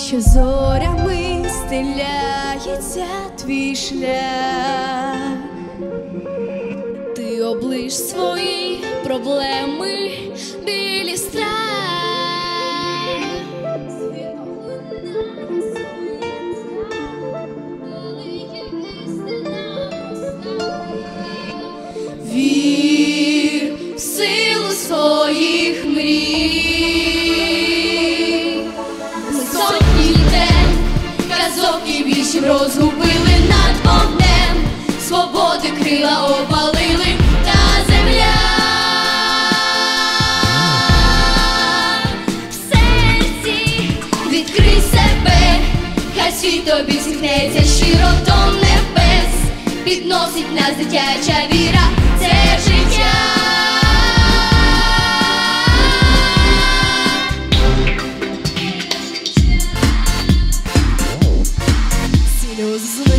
що зорями стеляється твій шлях, ти облиш свої проблеми, білі страх. Розгубили над вогнем, свободи крила опалили та земля. В серці відкрий себе, хай світ тобі всміхнеться щиро небес, підносить нас дитяча віра close.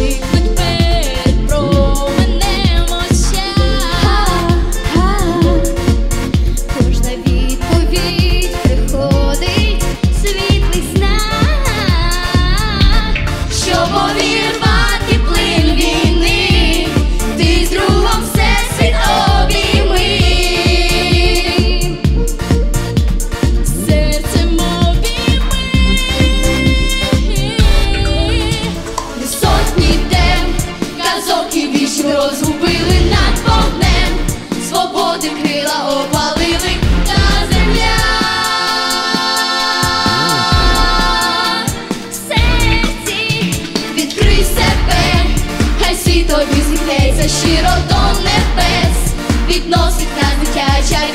щиро до небес, відносить нас дитяча.